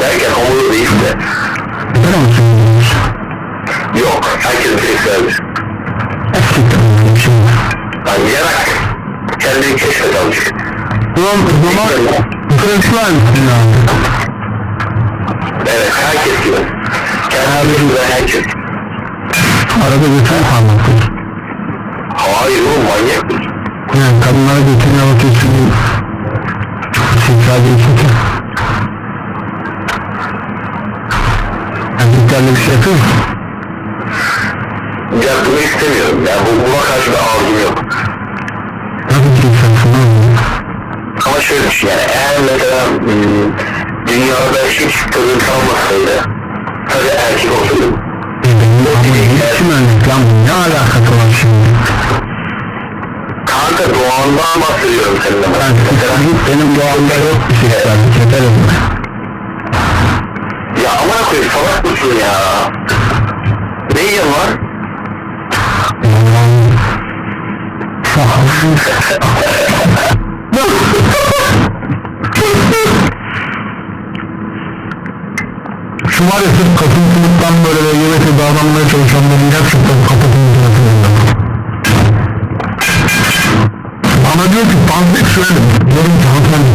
derken homoda değil de. Neden söylüyorsunuz? Yok, herkes bir şey. Yani yarak. Kendini keşfet azıcık. Ulan o zaman misin yani? Evet, herkes gibi. Kendini ve herkes. Arada götürüp anlatır. Hayır oğlum manyak mısın? Yani kadınlara götürüyor bakıyorsun. Seksüel değilsin ki. Erkeklerle bir şey yapıyor musun? Yapmayı istemiyorum. Yani bu, buna karşı bir arzum yok. Nasıl bir insansın lan? Ama şöyle düşün yani eğer mesela hmm, dünyada hiç kadın kalmasaydı tabii erkek olsaydı Ama ne için ölmek lan? Ne alakası var şimdi? kanka doğandan bahsediyorum seninle Ben ben. Mesela, git benim doğamda yok bir seksüellik yeter mi? ya amına ya? Ne var? Şu var ya sırf kasıntılıktan böyle LGBT davranmaya çalışanların gerçekten kapatılması lazım. Bana diyor ki panseksüelim. Diyorum ki hanımefendi